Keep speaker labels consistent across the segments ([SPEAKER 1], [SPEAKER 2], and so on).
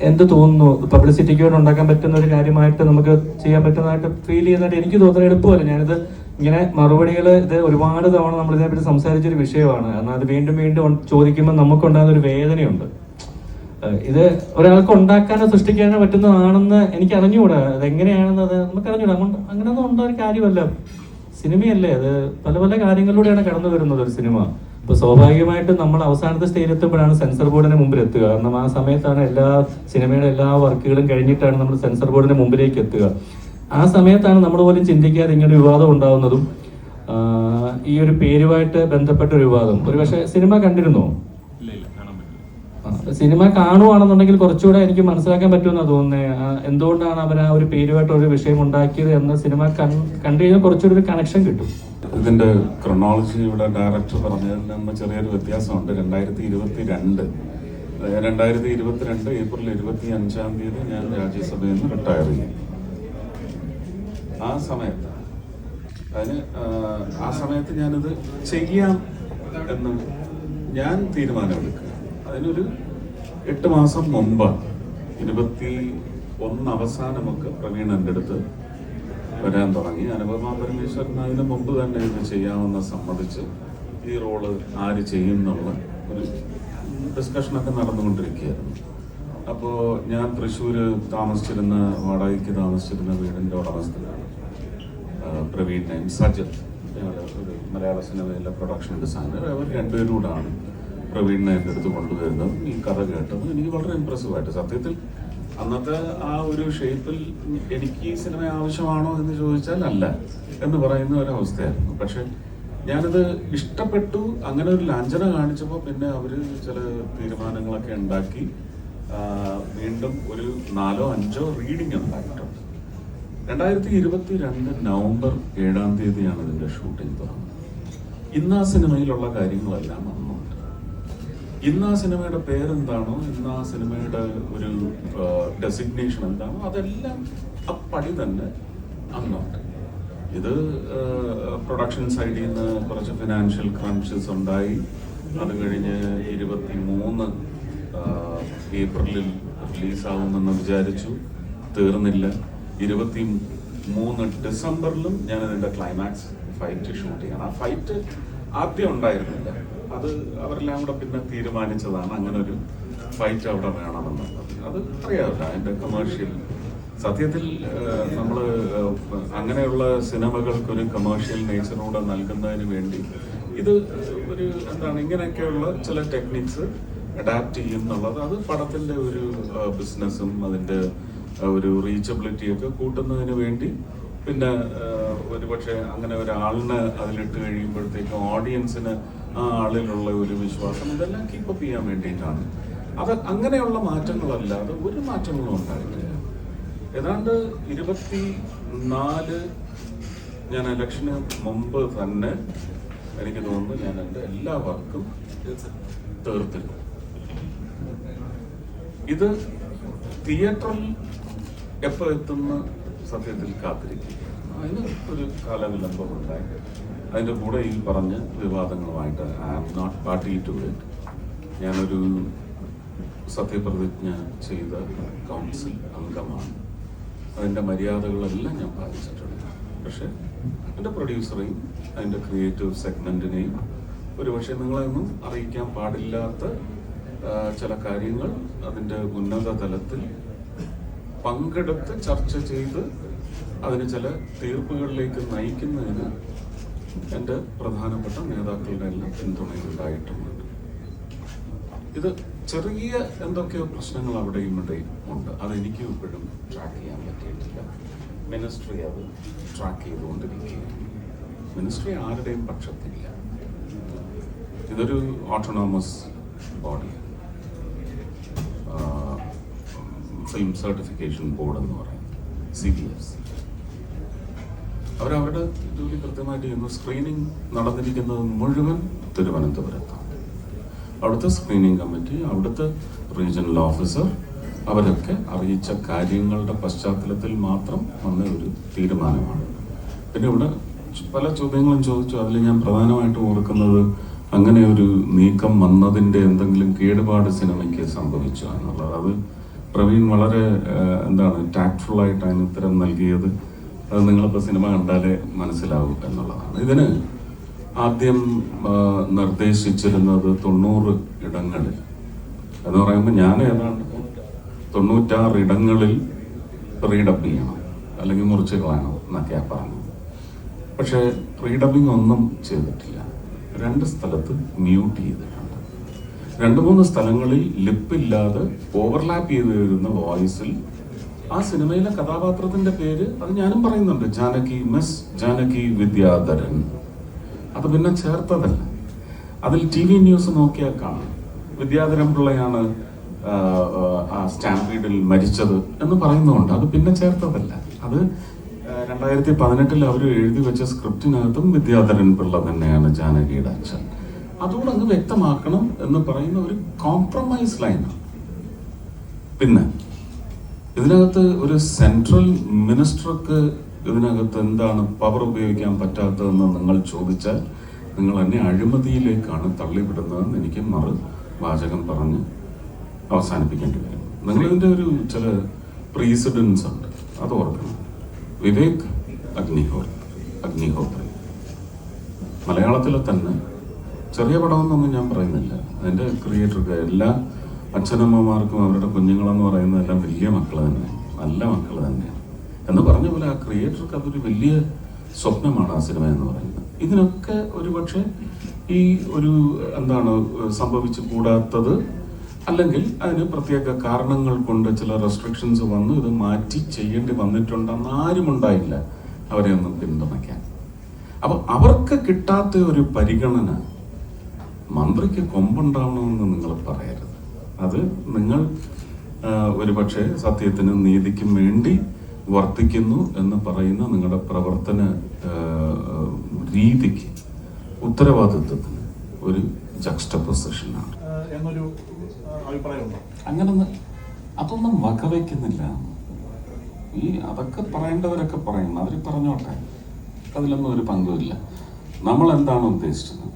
[SPEAKER 1] എന്ത് തോന്നുന്നു? പബ്ലിസിറ്റിക്ക് വേണ്ടി ഉണ്ടാക്കാൻ പറ്റുന്ന ഒരു കാര്യമായിട്ട് നമുക്ക് ചെയ്യാൻ പറ്റുന്നതായിട്ട് ഫീൽ ചെയ്യുന്നതായിട്ട് എനിക്ക് തോന്നുന്നത് എളുപ്പമല്ല. ഞാനിത് ഇങ്ങനെ മറുപടികൾ ഇത് ഒരുപാട് തവണ നമ്മൾ ഇതിനെപ്പറ്റി സംസാരിച്ചൊരു വിഷയമാണ്. എന്നാൽ അത് വീണ്ടും വീണ്ടും ചോദിക്കുമ്പോൾ നമുക്കുണ്ടാകുന്ന ഒരു വേദനയുണ്ട്. ഇത് ഒരാൾക്ക് ഉണ്ടാക്കാനോ സൃഷ്ടിക്കാനോ പറ്റുന്നതാണെന്ന് എനിക്ക് അറിഞ്ഞുകൂടാ അതെങ്ങനെയാണെന്ന് അത് നമുക്ക് അറിഞ്ഞൂടാ അങ്ങോട്ട് അങ്ങനെയൊന്നും ഉണ്ടോ ഒരു കാര്യമല്ല. സിനിമയല്ലേ. അത് പല പല കാര്യങ്ങളിലൂടെയാണ് കടന്നു വരുന്നത് ഒരു സിനിമ. അപ്പൊ സ്വാഭാവികമായിട്ടും നമ്മൾ അവസാനത്തെ സ്റ്റേജിൽ എത്തുമ്പോഴാണ് സെൻസർ ബോർഡിന് മുമ്പിൽ എത്തുക. കാരണം ആ സമയത്താണ് എല്ലാ സിനിമയുടെ എല്ലാ വർക്കുകളും കഴിഞ്ഞിട്ടാണ് നമ്മൾ സെൻസർ ബോർഡിന് മുമ്പിലേക്ക് എത്തുക. ആ സമയത്താണ് നമ്മൾ പോലും ചിന്തിക്കാതെ ഇങ്ങനെ വിവാദം ഉണ്ടാകുന്നതും ഈ ഒരു പേരുമായിട്ട് ബന്ധപ്പെട്ട ഒരു വിവാദം. ഒരു പക്ഷേ സിനിമ കണ്ടിരുന്നോ സിനിമ കാണുവാണെന്നുണ്ടെങ്കിൽ കുറച്ചുകൂടെ എനിക്ക് മനസ്സിലാക്കാൻ പറ്റുമെന്നാണ് തോന്നുന്നത് എന്തുകൊണ്ടാണ് അവർ ആ ഒരു പേരുമായിട്ട് ഒരു വിഷയം ഉണ്ടാക്കിയത് എന്ന് സിനിമ കണ്ടു കഴിഞ്ഞാൽ കുറച്ചുകൂടി ഒരു കണക്ഷൻ കിട്ടും.
[SPEAKER 2] ഇതിന്റെ ക്രൊണോളജി ഇവിടെ ഡയറക്ടർ പറഞ്ഞതിൽ നിന്ന് ചെറിയൊരു വ്യത്യാസമുണ്ട്. രണ്ടായിരത്തി ഇരുപത്തി രണ്ട് രണ്ടായിരത്തി ഇരുപത്തിരണ്ട് ഏപ്രിൽ ഇരുപത്തി അഞ്ചാം തീയതി ഞാൻ രാജ്യസഭയിൽ നിന്ന് റിട്ടയർ ചെയ്യും ആ സമയത്ത് അതിന് ആ സമയത്ത് ഞാനിത് ചെയ്യാം എന്ന് ഞാൻ തീരുമാനമെടുക്കുക. അതിനൊരു എട്ട് മാസം മുമ്പ് ഇരുപത്തി ഒന്ന് അവസാനമൊക്കെ പ്രവീൺ എന്റെ അടുത്ത് വരാൻ തുടങ്ങി. അനുപമ പരമേശ്വരൻ അതിന് മുമ്പ് തന്നെ ഇത് ചെയ്യാമെന്ന് സമ്മതിച്ച് ഈ റോൾ ആര് ചെയ്യും എന്നുള്ള ഒരു ഡിസ്കഷനൊക്കെ നടന്നുകൊണ്ടിരിക്കുകയായിരുന്നു. അപ്പോൾ ഞാൻ തൃശ്ശൂർ താമസിച്ചിരുന്ന വാടകയ്ക്ക് താമസിച്ചിരുന്ന വീടിന്റെ ഉടമസ്ഥനാണ് പ്രവീൺ നയൻ സജത്. ഒരു മലയാള സിനിമയിലെ പ്രൊഡക്ഷൻ ഡിസൈനർ അവർ രണ്ടുപേരും കൂടാണ് പ്രവീണിനെ എന്റെ അടുത്ത് കൊണ്ടുവരുന്നതും ഈ കഥ കേട്ടതും എനിക്ക് വളരെ ഇമ്പ്രസീവായിട്ട് സത്യത്തിൽ അന്നത്തെ ആ ഒരു ഷേപ്പിൽ എനിക്ക് ഈ സിനിമ ആവശ്യമാണോ എന്ന് ചോദിച്ചാൽ അല്ല എന്ന് പറയുന്ന ഒരു ഒരവസ്ഥയായിരുന്നു. പക്ഷെ ഞാനത് ഇഷ്ടപ്പെട്ടു. അങ്ങനെ ഒരു ലാഞ്ചന കാണിച്ചപ്പോൾ പിന്നെ അവർ ചില തീരുമാനങ്ങളൊക്കെ ഉണ്ടാക്കി. വീണ്ടും ഒരു നാലോ അഞ്ചോ റീഡിംഗ് ഉണ്ടായിട്ടുണ്ട് രണ്ടായിരത്തി ഇരുപത്തി രണ്ട് നവംബർ ഏഴാം തീയതിയാണ് ഇതിന്റെ ഷൂട്ടിംഗ് തുടങ്ങുന്നത്. ഇന്ന് ആ സിനിമയിലുള്ള കാര്യങ്ങളെല്ലാം അന്നുണ്ട് ഇന്ന് ആ സിനിമയുടെ പേരെന്താണോ ഇന്ന് ആ സിനിമയുടെ ഒരു ഡെസിഗ്നേഷൻ എന്താണോ അതെല്ലാം അപ്പടി തന്നെ അന്നുണ്ട് ഇത് പ്രൊഡക്ഷൻ സൈഡിൽ നിന്ന് കുറച്ച് ഫിനാൻഷ്യൽ ക്രംഷസ് ഉണ്ടായി. അത് കഴിഞ്ഞ് ഇരുപത്തി മൂന്ന് ഏപ്രിലിൽ റിലീസാവുമെന്ന് വിചാരിച്ചു. തീർന്നില്ല. ഇരുപത്തി മൂന്ന് ഡിസംബറിലും ഞാൻ ഇതിന്റെ ക്ലൈമാക്സ് ഫൈറ്റ് ഷൂട്ട് ചെയ്യണം. ആ ഫൈറ്റ് ആദ്യം ഉണ്ടായിരുന്നില്ല. അത് അവരെല്ലാം കൂടെ പിന്നെ തീരുമാനിച്ചതാണ്. അങ്ങനെ ഒരു ഫൈറ്റ് അവിടെ വേണമെന്നുള്ളത് അത് അറിയാമല്ല അതിന്റെ കമേഴ്ഷ്യൽ സത്യത്തിൽ നമ്മൾ അങ്ങനെയുള്ള സിനിമകൾക്ക് ഒരു കമേഴ്ഷ്യൽ നേച്ചറൂടെ നൽകുന്നതിന് വേണ്ടി ഇത് ഒരു എന്താണ് ഇങ്ങനെയൊക്കെയുള്ള ചില ടെക്നിക്സ് അഡാപ്റ്റ് ചെയ്യും എന്നുള്ളത് അത് പടത്തിന്റെ ഒരു ബിസിനസ്സും അതിന്റെ ഒരു റീച്ചബിലിറ്റി ഒക്കെ കൂട്ടുന്നതിന് വേണ്ടി പിന്നെ ഒരുപക്ഷെ അങ്ങനെ ഒരാളിനെ അതിലിട്ട് കഴിയുമ്പോഴത്തേക്കും ഓഡിയൻസിന് ആളിലുള്ള ഒരു വിശ്വാസം ഇതെല്ലാം കീപ്പപ്പ് ചെയ്യാൻ വേണ്ടിയിട്ടാണ്. അത് അങ്ങനെയുള്ള മാറ്റങ്ങളല്ലാതെ ഒരു മാറ്റങ്ങളും ഉണ്ടായിട്ടില്ല. ഏതാണ്ട് ഇരുപത്തി നാല് ഞാൻ ഇലക്ഷന് മുമ്പ് തന്നെ എനിക്ക് തോന്നുന്നു ഞാൻ എന്റെ എല്ലാ വർക്കും തീർത്തിരുന്നു. ഇത് തിയേറ്ററിൽ എപ്പോൾ എത്തുന്ന സത്യത്തിൽ കാത്തിരിക്കുക. അതിന് ഒരു കാലവിലംബം ഉണ്ടായി അതിന്റെ കൂടെ ഈ പറഞ്ഞ വിവാദങ്ങളുമായിട്ട് I am not party to it ഞാനൊരു സത്യപ്രതിജ്ഞ ചെയ്ത കൗൺസിൽ അംഗമാണ്. അതിന്റെ മര്യാദകളെല്ലാം ഞാൻ പാലിച്ചിട്ടുണ്ട്. പക്ഷേ എന്റെ പ്രൊഡ്യൂസറെയും അതിന്റെ ക്രിയേറ്റീവ് സെഗ്മെന്റിനെയും ഒരുപക്ഷെ നിങ്ങളെയൊന്നും അറിയിക്കാൻ പാടില്ലാത്ത ചില കാര്യങ്ങൾ അതിന്റെ ഉന്നത തലത്തിൽ പങ്കെടുത്ത് ചർച്ച ചെയ്ത് അതിന് ചില തീർപ്പുകളിലേക്ക് നയിക്കുന്നതിന് എന്റെ പ്രധാനപ്പെട്ട നേതാക്കളുടെ എല്ലാം പിന്തുണയുണ്ടായിട്ടുണ്ട്. ഇത് ചെറിയ എന്തൊക്കെയോ പ്രശ്നങ്ങൾ അവിടെയും ഇവിടെയും ഉണ്ട്. അതെനിക്ക് ഇപ്പോഴും ട്രാക്ക് ചെയ്യാൻ പറ്റിയിട്ടില്ല. മിനിസ്ട്രി അത് ട്രാക്ക് ചെയ്തുകൊണ്ടിരിക്കുകയാണ്. മിനിസ്ട്രി ആരുടെയും പക്ഷത്തില്ല. ഇതൊരു autonomous body film certification board എന്ന് പറയുന്നത്. സി ബി എഫ് സി അവരവരുടെ ജോലി കൃത്യമായിട്ട് ചെയ്യുന്നു സ്ക്രീനിങ് നടന്നിരിക്കുന്നത് മുഴുവൻ തിരുവനന്തപുരത്താണ്. അവിടുത്തെ സ്ക്രീനിങ് കമ്മിറ്റി അവിടുത്തെ റീജിയണൽ ഓഫീസർ അവരൊക്കെ അറിയിച്ച കാര്യങ്ങളുടെ പശ്ചാത്തലത്തിൽ മാത്രം വന്ന ഒരു തീരുമാനമാണ്. പിന്നെ ഇവിടെ പല ചോദ്യങ്ങളും ചോദിച്ചു അതിൽ ഞാൻ പ്രധാനമായിട്ടും ഓർക്കുന്നത് അങ്ങനെ ഒരു നീക്കം വന്നതിന്റെ എന്തെങ്കിലും കേടുപാട് സിനിമയ്ക്ക് സംഭവിച്ചു എന്നുള്ളത്. അത് പ്രവീൺ വളരെ എന്താണ് ടാക്ട്ഫുള്ളായിട്ടാണ് ഉത്തരം നൽകിയത്. അത് നിങ്ങളിപ്പോൾ സിനിമ കണ്ടാലേ മനസ്സിലാവും എന്നുള്ളതാണ്. ഇതിന് ആദ്യം നിർദ്ദേശിച്ചിരുന്നത് തൊണ്ണൂറ് ഇടങ്ങളിൽ. എന്ന് പറയുമ്പോൾ ഞാൻ ഏതാണ്ട് തൊണ്ണൂറ്റാറ് ഇടങ്ങളിൽ റീഡബ് ചെയ്യണം. അല്ലെങ്കിൽ മുറിച്ച് കളയണം എന്നൊക്കെയാണ് പറഞ്ഞത്. പക്ഷേ റീഡബിങ് ഒന്നും ചെയ്തിട്ടില്ല. രണ്ട് സ്ഥലത്ത് മ്യൂട്ട് ചെയ്തിട്ടുണ്ട്. രണ്ട് മൂന്ന് സ്ഥലങ്ങളിൽ ലിപ്പില്ലാതെ ഓവർലാപ്പ് ചെയ്ത് വരുന്ന വോയിസിൽ ആ സിനിമയിലെ കഥാപാത്രത്തിന്റെ പേര് അത് ഞാനും പറയുന്നുണ്ട്. ജാനകി മിസ് ജാനകി വിദ്യാധരൻ. അത് പിന്നെ ചേർത്തതല്ല. അതിൽ ടി വി ന്യൂസ് നോക്കിയാൽ കാണാം. വിദ്യാധരൻ പിള്ളയാണ് ആ, സ്റ്റാമ്പീഡിൽ മരിച്ചത് എന്ന് പറയുന്നുണ്ട്. അത് പിന്നെ ചേർത്തതല്ല. അത് രണ്ടായിരത്തി പതിനെട്ടിൽ അവർ എഴുതി വെച്ച സ്ക്രിപ്റ്റിനകത്തും വിദ്യാധരൻ പിള്ള തന്നെയാണ് ജാനകിയുടെ അച്ഛൻ. അതുകൂടെ അങ്ങ് വ്യക്തമാക്കണം എന്ന് പറയുന്ന ഒരു കോംപ്രമൈസ് ലൈനാണ് പിന്നെ ഇതിനകത്ത് ഒരു സെൻട്രൽ മിനിസ്റ്റർക്ക് ഇതിനകത്ത് എന്താണ് പവർ ഉപയോഗിക്കാൻ പറ്റാത്തതെന്ന് നിങ്ങൾ ചോദിച്ചാൽ നിങ്ങൾ എന്നെ അഴിമതിയിലേക്കാണ് തള്ളിവിടുന്നതെന്ന് എനിക്ക് മറു വാചകം പറഞ്ഞ് അവസാനിപ്പിക്കേണ്ടി വരും. നിങ്ങളിതിന്റെ ഒരു ചില പ്രീസിഡൻസ് ഉണ്ട്. അത് ഓർക്കണം. വിവേക് അഗ്നിഹോത്രി അഗ്നിഹോത്രി. മലയാളത്തിലെ തന്നെ ചെറിയ പടമെന്നൊന്നും ഞാൻ പറയുന്നില്ല. അതിന്റെ ക്രിയേറ്റർക്ക് എല്ലാ അച്ഛനമ്മമാർക്കും അവരുടെ കുഞ്ഞുങ്ങളെന്ന് പറയുന്നതെല്ലാം വലിയ മക്കൾ തന്നെ. നല്ല മക്കൾ തന്നെയാണ് എന്ന് പറഞ്ഞ പോലെ ആ ക്രിയേറ്റർക്ക് അതൊരു വലിയ സ്വപ്നമാണ് ആ സിനിമ എന്ന് പറയുന്നത്. ഇതിനൊക്കെ ഒരു ഒരുപക്ഷെ ഈ ഒരു എന്താണ് സംഭവിച്ചു കൂടാത്തത് അല്ലെങ്കിൽ അതിന് പ്രത്യേക കാരണങ്ങൾ കൊണ്ട് ചില റെസ്ട്രിക്ഷൻസ് വന്നു ഇത് മാറ്റി ചെയ്യേണ്ടി വന്നിട്ടുണ്ടെന്ന് ആരും ഉണ്ടായില്ല അവരെ ഒന്നും പിന്തുണയ്ക്കാൻ. അപ്പൊ അവർക്ക് കിട്ടാത്ത ഒരു പരിഗണന മന്ത്രിക്ക് കൊമ്പുണ്ടാവണമെന്ന് നിങ്ങൾ പറയരുത്. അത് നിങ്ങൾ ഒരുപക്ഷെ സത്യത്തിനും നീതിക്കും വേണ്ടി വർത്തിക്കുന്നു എന്ന് പറയുന്ന നിങ്ങളുടെ പ്രവർത്തന രീതിക്ക് ഉത്തരവാദിത്വത്തിന് ഒരു ജക്സ്റ്റപ്പൊസിഷനാണ്
[SPEAKER 3] എന്നൊരു അഭിപ്രായമുണ്ടോ?
[SPEAKER 2] അങ്ങനെ അതൊന്നും വകവയ്ക്കുന്നില്ല ഈ അതൊക്കെ പറയേണ്ടവരൊക്കെ പറയണം. അവർ പറഞ്ഞോട്ടെ. അതിലൊന്നും ഒരു പങ്കുമില്ല. നമ്മൾ എന്താണ് ഉദ്ദേശിച്ചത്?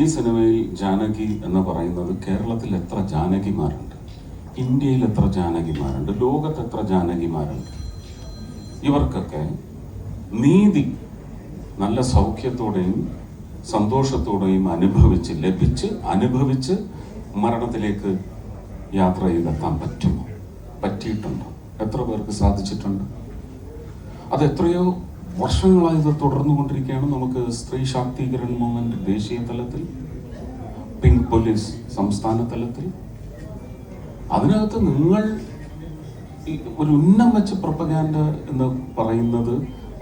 [SPEAKER 2] ഈ സിനിമയിൽ ജാനകി എന്ന് പറയുന്നത് കേരളത്തിൽ എത്ര ജാനകിമാരുണ്ട്? ഇന്ത്യയിൽ എത്ര ജാനകിമാരുണ്ട്? ലോകത്ത് എത്ര ജാനകിമാരുണ്ട്? ഇവർക്കൊക്കെ നീതി നല്ല സൗഖ്യത്തോടെയും സന്തോഷത്തോടെയും അനുഭവിച്ച് ലഭിച്ച് അനുഭവിച്ച് മരണത്തിലേക്ക് യാത്ര ചെയ്തെത്താൻ പറ്റുമോ? പറ്റിയിട്ടുണ്ടോ? എത്ര പേർക്ക് സാധിച്ചിട്ടുണ്ട്? അത് എത്രയോ വർഷങ്ങളായി ഇത് തുടർന്നു കൊണ്ടിരിക്കുകയാണ് നമുക്ക് സ്ത്രീ ശാക്തീകരൺ മൂവ്മെന്റ് ദേശീയ തലത്തിൽ പിങ്ക് പോലീസ് സംസ്ഥാന തലത്തിൽ. അതിനകത്ത് നിങ്ങൾ ഒരു ഉന്നം വെച്ച പ്രൊപ്പഗാൻഡ എന്ന് പറയുന്നത്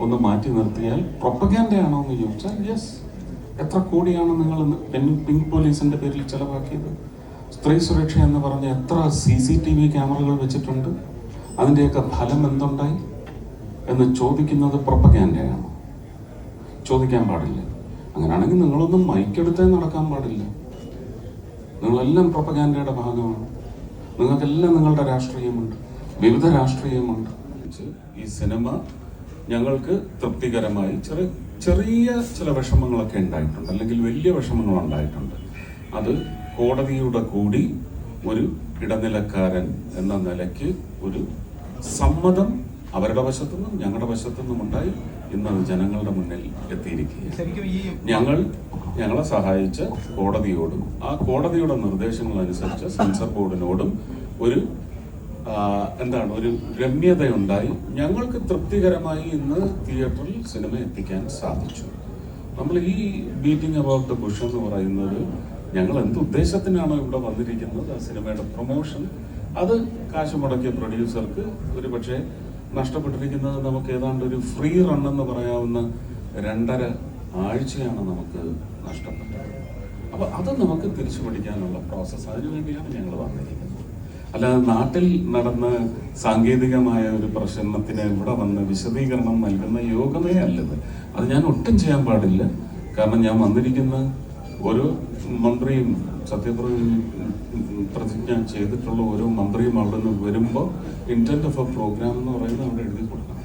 [SPEAKER 2] ഒന്ന് മാറ്റി നിർത്തിയാൽ പ്രൊപ്പഗാൻഡയാണോ എന്ന് ചോദിച്ചാൽ യെസ് എത്ര കോടിയാണ് നിങ്ങൾ പിങ്ക് പോലീസിന്റെ പേരിൽ ചെലവാക്കിയത്? സ്ത്രീ സുരക്ഷ എന്ന് പറഞ്ഞ എത്ര സി സി ടി വി ക്യാമറകൾ വെച്ചിട്ടുണ്ട്? അതിന്റെയൊക്കെ ഫലം എന്തുണ്ടായി? എന്ന് ചോദിക്കുന്നത് പ്രൊപ്പഗാൻഡയാണ്. ചോദിക്കാൻ പാടില്ല. അങ്ങനെയാണെങ്കിൽ നിങ്ങളൊന്നും മൈക്കെടുത്തേ നടക്കാൻ പാടില്ല. നിങ്ങളെല്ലാം പ്രൊപ്പഗാൻഡയുടെ ഭാഗമാണ്. നിങ്ങൾക്കെല്ലാം നിങ്ങളുടെ രാഷ്ട്രീയമുണ്ട്. വിവിധ രാഷ്ട്രീയമുണ്ട്. ഈ സിനിമ ഞങ്ങൾക്ക് തൃപ്തികരമായി ചെറിയ ചെറിയ ചില വിഷമങ്ങളൊക്കെ ഉണ്ടായിട്ടുണ്ട്. അല്ലെങ്കിൽ വലിയ വിഷമങ്ങൾ ഉണ്ടായിട്ടുണ്ട്. അത് കോടതിയുടെ കൂടി ഒരു ഇടനിലക്കാരൻ എന്ന നിലയ്ക്ക് ഒരു സമ്മതം അവരുടെ വശത്തുനിന്നും ഞങ്ങളുടെ വശത്തുനിന്നും ഉണ്ടായി ഇന്ന് അത് ജനങ്ങളുടെ മുന്നിൽ എത്തിയിരിക്കുകയാണ്.
[SPEAKER 3] ഈ
[SPEAKER 2] ഞങ്ങൾ ഞങ്ങളെ സഹായിച്ച കോടതിയോടും ആ കോടതിയുടെ നിർദ്ദേശങ്ങൾ അനുസരിച്ച് സെൻസർ ബോർഡിനോടും ഒരു എന്താണ് ഒരു രമ്യതയുണ്ടായി ഞങ്ങൾക്ക് തൃപ്തികരമായി ഇന്ന് തിയേറ്ററിൽ സിനിമ എത്തിക്കാൻ സാധിച്ചു. നമ്മൾ ഈ ബീറ്റിംഗ് അബൌട്ട് ദ ബുഷ് എന്ന് പറയുന്നത് ഞങ്ങൾ എന്ത് ഉദ്ദേശത്തിനാണോ ഇവിടെ വന്നിരിക്കുന്നത് ആ സിനിമയുടെ പ്രൊമോഷൻ അത് കാശ് മുടക്കിയ പ്രൊഡ്യൂസർക്ക് ഒരു പക്ഷേ നഷ്ടപ്പെട്ടിരിക്കുന്നത് നമുക്ക് ഏതാണ്ട് ഒരു ഫ്രീ റൺ എന്ന് പറയാവുന്ന രണ്ടര ആഴ്ചയാണ് നമുക്ക് നഷ്ടപ്പെട്ടത്. അപ്പൊ അത് നമുക്ക് തിരിച്ചു പിടിക്കാനുള്ള പ്രോസസ്സ് അതിനുവേണ്ടിയാണ് ഞങ്ങൾ വന്നിരിക്കുന്നത്. അല്ലാതെ നാട്ടിൽ നടന്ന സാങ്കേതികമായ ഒരു പ്രശ്നത്തിന് ഇവിടെ വന്ന് വിശദീകരണം നൽകുന്ന യോഗമേ അല്ലത്. അത് ഞാൻ ഒട്ടും ചെയ്യാൻ പാടില്ല. കാരണം ഞാൻ വന്നിരിക്കുന്ന ഒരു മന്ത്രിയും സത്യപ്രതിജ്ഞ ചെയ്തിട്ടുള്ള ഓരോ മന്ത്രിയും അവിടെ നിന്ന് വരുമ്പോൾ ഇന്റന്റ് ഓഫ് എ പ്രോഗ്രാം എന്ന് പറയുന്നത് അവിടെ എഴുതി കൊടുക്കണം.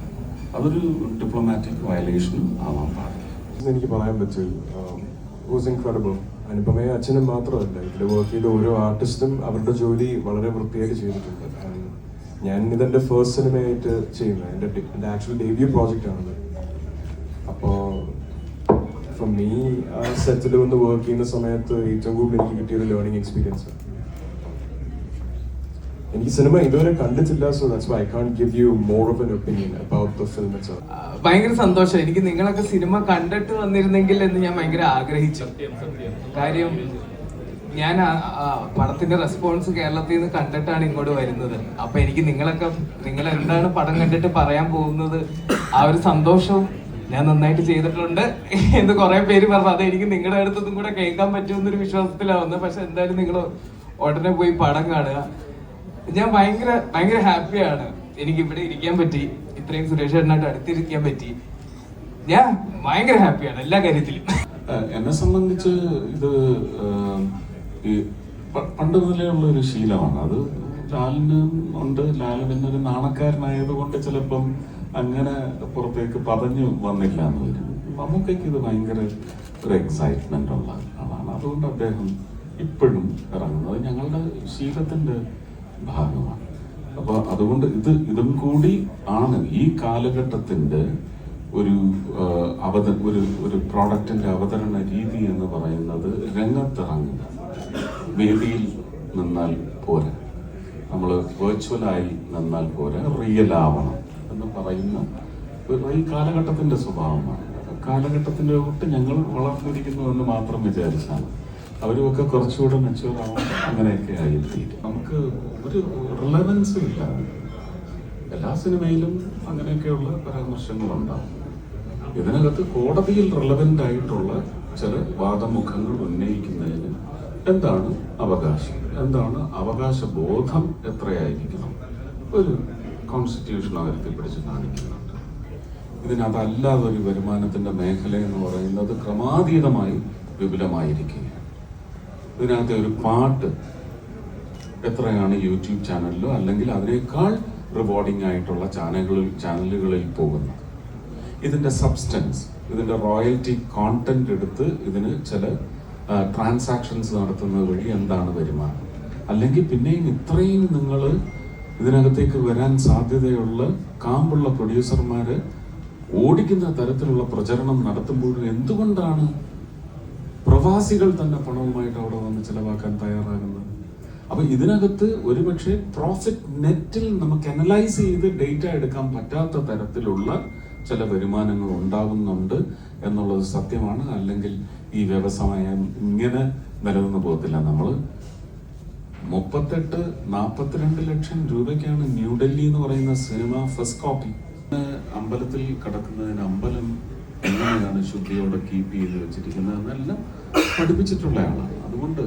[SPEAKER 2] അതൊരു ഡിപ്ലോമാറ്റിക് വയലേഷൻ ആവാൻ പാടില്ല.
[SPEAKER 4] എനിക്ക് പറയാൻ പറ്റും വാസ് ഇൻക്രെഡിബിൾ അച്ഛനും മാത്രമല്ല ഇതിൽ വർക്ക് ചെയ്ത ഓരോ ആർട്ടിസ്റ്റും അവരുടെ ജോലി വളരെ വൃത്തിയായിട്ട് ചെയ്തിട്ടുണ്ട്. ഞാൻ ഇതെന്റെ ഫസ്റ്റ് സിനിമയായിട്ട് ചെയ്യുന്നത് എന്റെ എന്റെ ആക്ച്വൽ ഡെബ്യൂ പ്രോജക്റ്റ് ആണത്. അപ്പോൾ ഫ്രം മീ ആ സെറ്റിൽ വന്ന് വർക്ക് ചെയ്യുന്ന സമയത്ത് ഏറ്റവും കൂടുതൽ എനിക്ക് കിട്ടിയൊരു ലേണിംഗ് എക്സ്പീരിയൻസ് എനിക്ക് സിനിമ ഇതുവരെ കണ്ടിട്ടില്ല so that's why I can give you more of an opinion about the film
[SPEAKER 5] ഭയങ്കര സന്തോഷം. എനിക്ക് നിങ്ങളൊക്കെ സിനിമ കണ്ടിട്ട് വന്നിരുന്നെങ്കിൽ എന്ന് ഞാൻ ഭയങ്കര ആഗ്രഹിച്ചു. കാര്യം ഞാൻ പടത്തിന്റെ റെസ്പോൺസ് കേരളത്തിൽ നിന്ന് കണ്ടിട്ടാണ് ഇങ്ങോട്ട് വരുന്നത്. അപ്പൊ എനിക്ക് നിങ്ങളൊക്കെ നിങ്ങൾ എന്താണ് പടം കണ്ടിട്ട് പറയാൻ പോകുന്നത്? ആ ഒരു സന്തോഷവും ഞാൻ നന്നായിട്ട് ചെയ്തിട്ടുണ്ട് എന്ന് കുറെ പേര് പറഞ്ഞു. അത് എനിക്ക് നിങ്ങളുടെ അടുത്തൊന്നും കൂടെ കേൾക്കാൻ പറ്റുമെന്നൊരു വിശ്വാസത്തിലാണ് വന്നത്. പക്ഷെ എന്തായാലും നിങ്ങൾ ഉടനെ പോയി പടം കാണുക. ഞാൻ ഭയങ്കര ഭയങ്കര ഹാപ്പിയാണ് എനിക്ക് ഇവിടെ ഇരിക്കാൻ പറ്റി. ഇത്രയും സുരേഷ് ചേട്ടനായിട്ട് അടുത്തിരിക്കാൻ പറ്റി. ഞാൻ ഭയങ്കര ഹാപ്പിയാണ് എല്ലാ കാര്യത്തിലും.
[SPEAKER 2] എന്നെ സംബന്ധിച്ച് ഇത് പണ്ട് മുതലേ ഉള്ള ഒരു ശീലമാണ്. അത് ലാലിന് ഉണ്ട്. ലാലൻ പിന്നെ ഒരു നാണക്കാരനായത് കൊണ്ട് ചിലപ്പം അങ്ങനെ പുറത്തേക്ക് പതഞ്ഞു വന്നില്ല എന്ന് വരും നമുക്കൊക്കെ ഇത് ഭയങ്കര ഒരു എക്സൈറ്റ്മെന്റ് ഉള്ള ആളാണ്. അതുകൊണ്ട് അദ്ദേഹം ഇപ്പോഴും ഇറങ്ങുന്നത് ഞങ്ങളുടെ ശീലത്തിന്റെ ഭാഗമാണ്. അപ്പൊ അതുകൊണ്ട് ഇത് ഇതും കൂടി ആണ് ഈ കാലഘട്ടത്തിന്റെ ഒരു അവത ഒരു ഒരു പ്രോഡക്റ്റിന്റെ അവതരണ രീതി എന്ന് പറയുന്നത് രംഗത്തിറങ്ങുക. വേദിയിൽ നിന്നാൽ പോരാ. നമ്മൾ വെർച്വലായി നിന്നാൽ പോരാ. റിയൽ ആവണം എന്ന് പറയുന്ന ഈ കാലഘട്ടത്തിന്റെ സ്വഭാവമാണ്. കാലഘട്ടത്തിന്റെ തൊട്ട് ഞങ്ങൾ വളർന്നിരിക്കുന്നു എന്ന് മാത്രം വിചാരിച്ചാണ് അവരുമൊക്കെ കുറച്ചുകൂടെ മെച്ചുവർ ആവും അങ്ങനെയൊക്കെ ആയിത്തീരും. നമുക്ക് ഒരു റിലവൻസും ഇല്ല. എല്ലാ സിനിമയിലും അങ്ങനെയൊക്കെയുള്ള പരാമർശങ്ങളുണ്ടാവും. ഇതിനകത്ത് കോടതിയിൽ റിലവന്റ് ആയിട്ടുള്ള ചില വാദമുഖങ്ങൾ ഉന്നയിക്കുന്നതിന് എന്താണ് അവകാശം? എന്താണ് അവകാശ ബോധം എത്രയായിരിക്കണം? ഒരു കോൺസ്റ്റിറ്റ്യൂഷൻ അവരത്തിൽ പിടിച്ച് കാണിക്കുന്നുണ്ട്. ഇതിനകത്തല്ലാതെ ഒരു വരുമാനത്തിന്റെ മേഖല എന്ന് പറയുന്നത് ക്രമാതീതമായി വിപുലമായിരിക്കുകയാണ്. ഇതിനകത്തെ ഒരു പാട്ട് എത്രയാണ് യൂട്യൂബ് ചാനലിലോ അല്ലെങ്കിൽ അതിനേക്കാൾ റിവാർഡിംഗ് ആയിട്ടുള്ള ചാനലുകളിൽ ചാനലുകളിൽ പോകുന്നത്. ഇതിന്റെ സബ്സ്റ്റൻസ് ഇതിന്റെ റോയൽറ്റി കോണ്ടന്റ് എടുത്ത് ഇതിന് ചില ട്രാൻസാക്ഷൻസ് നടത്തുന്നത് വഴി എന്താണ് വരുമാനം? അല്ലെങ്കിൽ പിന്നെയും ഇത്രയും നിങ്ങൾ ഇതിനകത്തേക്ക് വരാൻ സാധ്യതയുള്ള കാമ്പുള്ള പ്രൊഡ്യൂസർമാർ ഓടിക്കുന്ന തരത്തിലുള്ള പ്രചരണം നടത്തുമ്പോഴും എന്തുകൊണ്ടാണ് പ്രവാസികൾ തന്നെ പണവുമായിട്ട് അവിടെ വന്ന് ചിലവാക്കാൻ തയ്യാറാകുന്നത് അപ്പൊ ഇതിനകത്ത് ഒരുപക്ഷെ പ്രോഫിറ്റ് നെറ്റിൽ നമുക്ക് അനലൈസ് ചെയ്ത് ഡേറ്റ എടുക്കാൻ പറ്റാത്ത തരത്തിലുള്ള ചില വരുമാനങ്ങൾ ഉണ്ടാകുന്നുണ്ട് എന്നുള്ളത് സത്യമാണ്. അല്ലെങ്കിൽ ഈ വ്യവസായം ഇങ്ങനെ നിലനിന്ന് പോകത്തില്ല. നമ്മൾ മുപ്പത്തെട്ട് നാൽപ്പത്തിരണ്ട് ലക്ഷം രൂപയ്ക്കാണ് ന്യൂഡൽഹി എന്ന് പറയുന്ന സിനിമ ഫസ്റ്റ് കോപ്പി. അമ്പലത്തിൽ കിടക്കുന്നതിന് അമ്പലം എങ്ങനെയാണ് ശുദ്ധിയോടെ കീപ്പ് ചെയ്ത് വെച്ചിരിക്കുന്നത് എന്നെല്ലാം പഠിപ്പിച്ചിട്ടുള്ള ആളാണ്. അതുകൊണ്ട്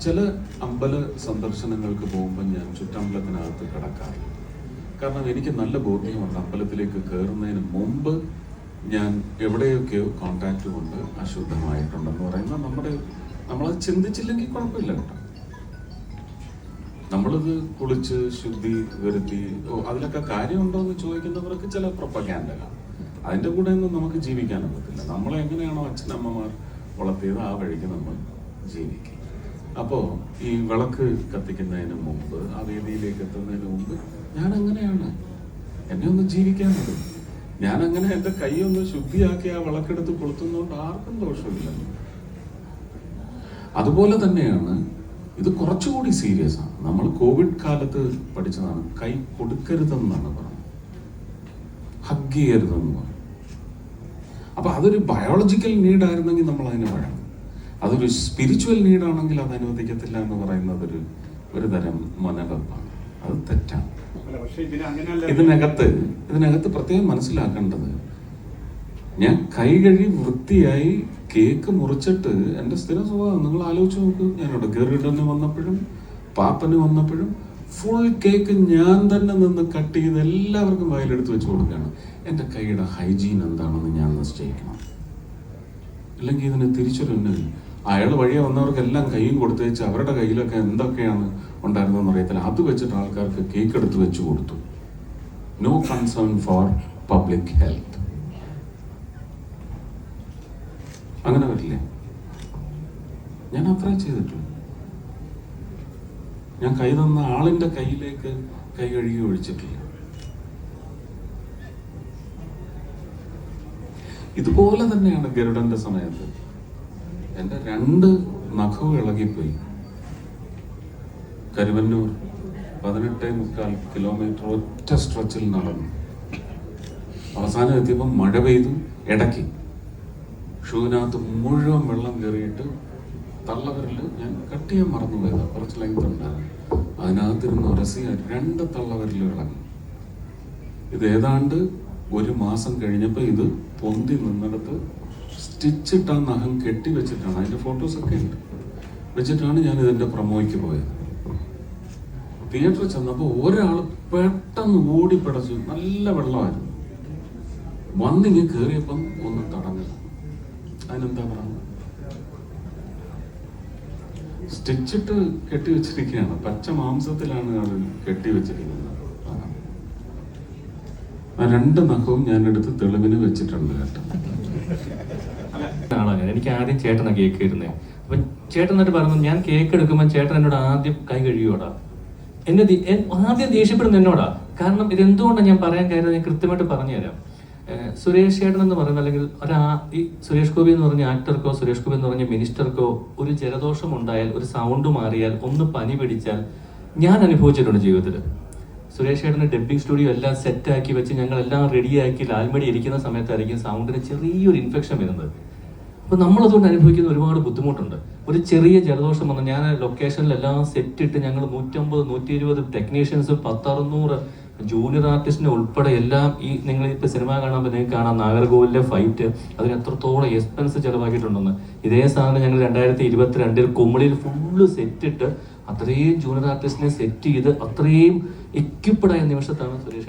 [SPEAKER 2] ചില അമ്പല സന്ദർശനങ്ങൾക്ക് പോകുമ്പോൾ ഞാൻ ചുറ്റമ്പലത്തിനകത്ത് കിടക്കാറില്ല കാരണം എനിക്ക് നല്ല ബോധ്യമുണ്ട് അമ്പലത്തിലേക്ക് കയറുന്നതിന് മുമ്പ് ഞാൻ എവിടെയൊക്കെയോ കോണ്ടാക്ട് കൊണ്ട് അശുദ്ധമായിട്ടുണ്ടെന്ന് പറയുന്ന നമ്മുടെ നമ്മളത് ചിന്തിച്ചില്ലെങ്കിൽ കുഴപ്പമില്ല കേട്ടോ. നമ്മളിത് കുളിച്ച് ശുദ്ധി വരുത്തി അതിലൊക്കെ കാര്യമുണ്ടോ എന്ന് ചോദിക്കുന്നവർക്ക് ചില പ്രൊപ്പഗാൻഡകളാണ് അതിന്റെ കൂടെ ഒന്നും നമുക്ക് ജീവിക്കാൻ പറ്റില്ല. നമ്മളെ എങ്ങനെയാണോ അച്ഛനമ്മമാർ വളർത്തിയത് ആ വഴിക്ക് നമ്മൾ ജീവിക്കും. അപ്പോൾ ഈ വിളക്ക് കത്തിക്കുന്നതിന് മുമ്പ് ആ വേദിയിലേക്ക് എത്തുന്നതിന് മുമ്പ് ഞാൻ അങ്ങനെയാണ് എന്നെ ഒന്ന് ജീവിക്കാൻ പറ്റും ഞാൻ അങ്ങനെ എന്റെ കൈ ഒന്ന് ശുദ്ധിയാക്കി ആ വിളക്കെടുത്ത് കൊളുത്തുന്നതുകൊണ്ട് ആർക്കും ദോഷമില്ല. അതുപോലെ തന്നെയാണ് ഇത് കുറച്ചുകൂടി സീരിയസ് ആണ്. നമ്മൾ കോവിഡ് കാലത്ത് പഠിച്ചതാണ്. കൈ കൊടുക്കരുതെന്നാണ് പറഞ്ഞത്. ഹഗ് ചെയ്യരുതെന്ന് പറഞ്ഞു അപ്പൊ അതൊരു ബയോളജിക്കൽ നീഡായിരുന്നെങ്കിൽ നമ്മൾ അതിന് വഴങ്ങും. അതൊരു സ്പിരിച്വൽ നീഡാണെങ്കിൽ അത് അനുവദിക്കത്തില്ല എന്ന് പറയുന്നത് ഒരു ഒരു തരം മനോഭാവമാണ് അത് തെറ്റാണ്. ഇതിനകത്ത് ഇതിനകത്ത് പ്രത്യേകം മനസ്സിലാക്കേണ്ടത് ഞാൻ കൈ കഴുകി വൃത്തിയായി കേക്ക് മുറിച്ചിട്ട് എന്റെ സ്ഥിര സ്വഭാവം നിങ്ങൾ ആലോചിച്ച് നോക്കൂ. ഞാനോട് ഗറിഡന് വന്നപ്പോഴും പാപ്പന് വന്നപ്പോഴും ഫുൾ കേക്ക് ഞാൻ തന്നെ നിന്ന് കട്ട് ചെയ്ത് എല്ലാവർക്കും വായിലെടുത്ത് വെച്ച് കൊടുക്കുകയാണ്. എന്റെ കൈയുടെ ഹൈജീൻ എന്താണെന്ന് ഞാൻ നിശ്ചയിക്കണം. അല്ലെങ്കിൽ ഇതിന് തിരിച്ചൊരു അയാൾ വഴിയെ വന്നവർക്കെല്ലാം കൈയും കൊടുത്തു വെച്ച് അവരുടെ കയ്യിലൊക്കെ എന്തൊക്കെയാണ് ഉണ്ടായിരുന്നതെന്ന് അറിയത്തില്ല. അത് വെച്ചിട്ട് ആൾക്കാർക്ക് കേക്ക് എടുത്ത് വെച്ച് കൊടുത്തു. No concern for public health അങ്ങനെ വരില്ലേ? ഞാൻ അത്രേ ചെയ്തിട്ടുള്ളൂ. ഞാൻ കൈ തന്ന ആളിന്റെ കയ്യിലേക്ക് കൈ കഴുകി ഒഴിച്ചിട്ടില്ല. ഇതുപോലെ തന്നെയാണ് ഗരുഡന്റെ സമയത്ത്. എന്റെ രണ്ട് നഖവും ഇളകിപ്പോയി. കരുവന്നൂർ പതിനെട്ടേ മുക്കാൽ കിലോമീറ്റർ ഒറ്റ സ്ട്രെച്ചിൽ നടന്നു. അവസാനം എത്തിയപ്പോൾ മഴ പെയ്തു ഇടയ്ക്ക്. ഷൂവിനകത്ത് മുഴുവൻ വെള്ളം കയറിയിട്ട് തള്ളവരിൽ ഞാൻ കട്ട് ചെയ്യാൻ മറന്നു പോയത് കുറച്ച് ലെങ്ത് ഉണ്ടായിരുന്നു അതിനകത്തിരുന്ന് ഉരസിയ രണ്ട് തള്ളവരിൽ ഇളകി. ഇത് ഏതാണ്ട് ഒരു മാസം കഴിഞ്ഞപ്പോൾ ഇത് പൊന്തി നിന്നിടത്ത് സ്റ്റിച്ചിട്ട് നഖം കെട്ടി വെച്ചിട്ടാണ്. അതിന്റെ ഫോട്ടോസൊക്കെ ഉണ്ട്. വെച്ചിട്ടാണ് ഞാൻ ഇതിന്റെ പ്രൊമോയ്ക്ക് പോയത്. തിയേറ്ററിൽ ചെന്നപ്പോൾ ഒരാൾ പെട്ടെന്ന് ഓടിപ്പിടച്ച് നല്ല വെള്ളമായിരുന്നു. വന്നിങ്ങ് കയറിയപ്പം ഒന്ന് തടഞ്ഞില്ല അതിനെന്താ പറയുന്നത് സ്റ്റിച്ചിട്ട് കെട്ടി വെച്ചിരിക്കുകയാണ് പച്ച മാംസത്തിലാണ് അത് കെട്ടി വെച്ചിരിക്കുന്നത് ആ രണ്ട് നഖവും ഞാൻ എടുത്ത് തെളിവിന് വെച്ചിട്ടുണ്ട് കേട്ടോ.
[SPEAKER 6] ഞാൻ എനിക്ക് ആദ്യം ചേട്ടനാ കേക്ക് തരുന്നത് അപ്പൊ ചേട്ടൻ എന്നിട്ട് പറഞ്ഞു ഞാൻ കേക്ക് എടുക്കുമ്പോൾ ചേട്ടൻ എന്നോട് ആദ്യം കൈ കഴിയൂടാ എന്നെ ആദ്യം ദേഷ്യപ്പെടുന്ന എന്നോടാ. കാരണം ഇതെന്തുകൊണ്ടാണ് ഞാൻ പറയാൻ കാര്യം ഞാൻ കൃത്യമായിട്ട് പറഞ്ഞുതരാം. സുരേഷ് ചേട്ടൻ എന്ന് പറയുന്ന അല്ലെങ്കിൽ ഒരാ ഈ സുരേഷ് ഗോപി എന്ന് പറഞ്ഞ ആക്ടർക്കോ സുരേഷ് ഗോപി എന്ന് പറഞ്ഞ മിനിസ്റ്റർക്കോ ഒരു ജലദോഷം ഉണ്ടായാൽ ഒരു സൗണ്ട് മാറിയാൽ ഒന്ന് പനി പിടിച്ചാൽ ഞാൻ അനുഭവിച്ചിട്ടുണ്ട് ജീവിതത്തിൽ സുരേഷ് ചേട്ടന്റെ ഡബ്ബിംഗ് സ്റ്റുഡിയോ എല്ലാം സെറ്റാക്കി വെച്ച് ഞങ്ങൾ എല്ലാം റെഡിയാക്കി ലാൽമടി ഇരിക്കുന്ന സമയത്തായിരിക്കും സൗണ്ടിന് ചെറിയൊരു ഇൻഫെക്ഷൻ വരുന്നത്. അപ്പോൾ നമ്മളതുകൊണ്ട് അനുഭവിക്കുന്ന ഒരുപാട് ബുദ്ധിമുട്ടുണ്ട്. ഒരു ചെറിയ ജലദോഷം വന്ന് ഞാൻ ലൊക്കേഷനിലെല്ലാം സെറ്റ് ഇട്ട് ഞങ്ങൾ നൂറ്റമ്പത് നൂറ്റി ഇരുപത് ടെക്നീഷ്യൻസ് പത്തറുന്നൂറ് ജൂനിയർ ആർട്ടിസ്റ്റിനെ ഉൾപ്പെടെ എല്ലാം ഈ നിങ്ങൾ ഇപ്പൊ സിനിമ കാണുമ്പോൾ നിങ്ങൾക്ക് കാണാം നാഗർകോവിലെ ഫൈറ്റ് അതിന് എത്രത്തോളം എക്സ്പെൻസ് ചെലവാക്കിയിട്ടുണ്ടെന്ന്. ഇതേ സാധനം ഞങ്ങൾ രണ്ടായിരത്തി ഇരുപത്തിരണ്ടിൽ കുമളിയിൽ ഫുള്ള് സെറ്റ് ഇട്ട് അത്രയും ജൂനിയർ ആർട്ടിസ്റ്റിനെ സെറ്റ് ചെയ്ത് അത്രയും എക്യുപ്പഡായ നിമിഷത്താണ് സുരേഷ്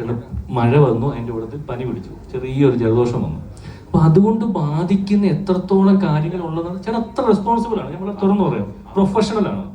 [SPEAKER 6] മഴ വന്നു അതിന്റെ കൂടത്തിൽ പനി പിടിച്ചു. ചെറിയൊരു ജലദോഷം വന്നു. അപ്പൊ അതുകൊണ്ട് ബാധിക്കുന്ന എത്രത്തോളം കാര്യങ്ങൾ ഉള്ളതെന്ന് ചേട്ടൻ അത്ര റെസ്പോൺസിബിൾ ആണ്. നമ്മളെ തുറന്നു പറയാം. പ്രൊഫഷണൽ ആണ്.